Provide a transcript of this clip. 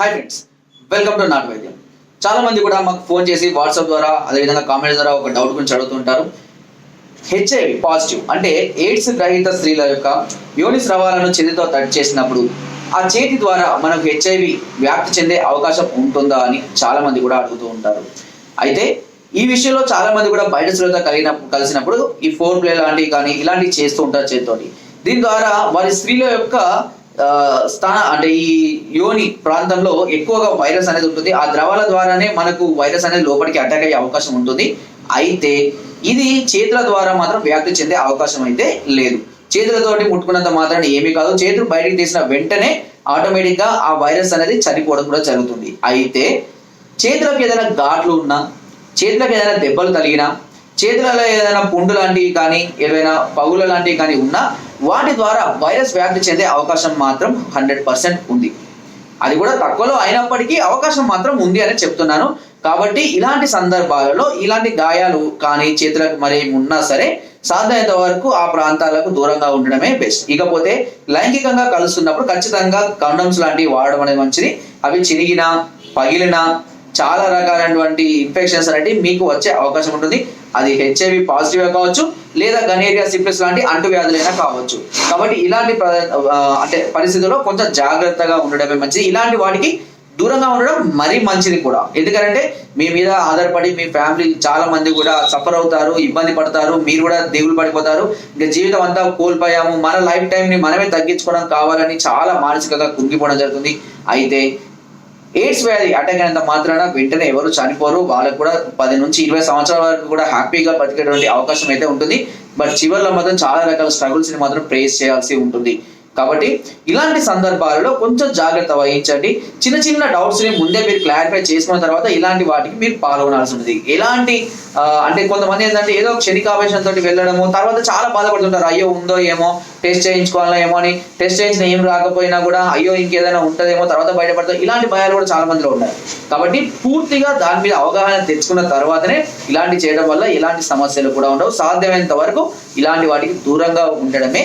Hi friends welcome to నాట్ వైద్యం చాలా మంది కూడా మాకు ఫోన్ చేసి వాట్సాప్ ద్వారా అదేవిధంగా కామెంట్ ద్వారా ఒక డౌట్ గురించి అడుగుతుంటారు హెచ్ఐవి పాజిటివ్ అంటే ఎయిడ్స్ గ్రహీత స్త్రీల యొక్క యోని స్రవాలను చేతితో టచ్ చేసినప్పుడు ఆ చేతి ద్వారా మనకు హెచ్ఐవి వ్యాప్తి చెందే అవకాశం ఉంటుందా అని చాలా మంది కూడా అడుగుతూ ఉంటారు. అయితే ఈ విషయంలో చాలా మంది కూడా బయట స్త్రీలతో కలిగిన కలిసినప్పుడు ఈ ఫోర్ ప్లే లాంటివి కానీ ఇలాంటివి చేస్తూ ఉంటారు చేతితోటి. దీని ద్వారా వారి స్త్రీల యొక్క స్థాన అంటే ఈ యోని ప్రాంతంలో ఎక్కువగా వైరస్ అనేది ఉంటుంది. ఆ ద్రవాల ద్వారానే మనకు వైరస్ అనేది లోపలికి అటాక్ అయ్యే అవకాశం ఉంటుంది. అయితే ఇది చేతుల ద్వారా మాత్రం వ్యాప్తి చెందే అవకాశం అయితే లేదు. చేతులతోటి ముట్టుకున్నంత మాత్రం ఏమీ కాదు. చేతులు బయటికి తీసిన వెంటనే ఆటోమేటిక్గా ఆ వైరస్ అనేది చనిపోవడం కూడా జరుగుతుంది. అయితే చేతులకు ఏదైనా ఘాట్లు ఉన్నా చేతులకు ఏదైనా దెబ్బలు తగిలినా చేతులలో ఏదైనా పుండు లాంటివి కానీ ఏదైనా పగుల లాంటివి కానీ ఉన్నా వాటి ద్వారా వైరస్ వ్యాప్తి చెందే అవకాశం మాత్రం హండ్రెడ్ పర్సెంట్ ఉంది. అది కూడా తక్కువలో అయినప్పటికీ అవకాశం మాత్రం ఉంది అని చెప్తున్నాను. కాబట్టి ఇలాంటి సందర్భాలలో ఇలాంటి గాయాలు కానీ చేతులకు మరి ఉన్నా సరే సాధ్యమైనంత వరకు ఆ ప్రాంతాలకు దూరంగా ఉండడమే బెస్ట్. ఇకపోతే లైంగికంగా కలుస్తున్నప్పుడు ఖచ్చితంగా కండమ్స్ లాంటివి వాడడం అనేది మంచిది. అవి చిరిగినా పగిలినా చాలా రకాలైనటువంటి ఇన్ఫెక్షన్స్ అనేవి మీకు వచ్చే అవకాశం ఉంటుంది. అది హెచ్ఐవి పాజిటివ్ కావచ్చు లేదా గనేరియా సిప్లిస్ లాంటి అంటువ్యాధులైనా కావచ్చు. కాబట్టి ఇలాంటి ప్ర- అంటే పరిస్థితుల్లో కొంచెం జాగ్రత్తగా ఉండడమే మంచిది. ఇలాంటి వాటికి దూరంగా ఉండడం మరీ మంచిది కూడా. ఎందుకంటే మీ మీద ఆధారపడి మీ ఫ్యామిలీ చాలా మంది కూడా సఫర్ అవుతారు ఇబ్బంది పడతారు మీరు కూడా దిగులు పడిపోతారు. ఇంకా జీవితం అంతా కోల్పోయాము. మన లైఫ్ టైం ని మనమే తగ్గించుకోవడం కావాలని చాలా మానసికంగా కుంగిపోవడం జరుగుతుంది. అయితే ఎయిడ్స్ వ్యాధి అటాక్ అయినంత మాత్రాన వెంటనే ఎవరు చనిపోరు. వాళ్ళకు కూడా పది నుంచి ఇరవై సంవత్సరాల వరకు కూడా హ్యాపీగా బతికేటువంటి అవకాశం అయితే ఉంటుంది. బట్ చివరిలో మాత్రం చాలా రకాల స్ట్రగుల్స్ని మాత్రం ప్రేస్ చేయాల్సి ఉంటుంది. కాబట్టి ఇలాంటి సందర్భాలలో కొంచెం జాగ్రత్త వహించండి. చిన్న చిన్న డౌట్స్ని ముందే మీరు క్లారిఫై చేసుకున్న తర్వాత ఇలాంటి వాటికి మీరు పాల్గొనాల్సి ఉంటుంది. ఎలాంటి అంటే కొంతమంది ఏంటంటే ఏదో క్షణికావేశంతో తోటి వెళ్ళడము తర్వాత చాలా బాధపడుతుంటారు. అయ్యో ఉందో ఏమో టెస్ట్ చేయించుకోవాలా ఏమో అని. టెస్ట్ చేయించిన ఏం రాకపోయినా కూడా అయ్యో ఇంకేదైనా ఉంటుందేమో తర్వాత బయటపడతాం ఇలాంటి భయాలు కూడా చాలా మందిలో ఉన్నాయి కాబట్టి పూర్తిగా దాని మీద అవగాహన తెచ్చుకున్న తర్వాతనే ఇలాంటి చేయడం వల్ల ఎలాంటి సమస్యలు కూడా ఉండవు. సాధ్యమైనంత వరకు ఇలాంటి వాటికి దూరంగా ఉండడమే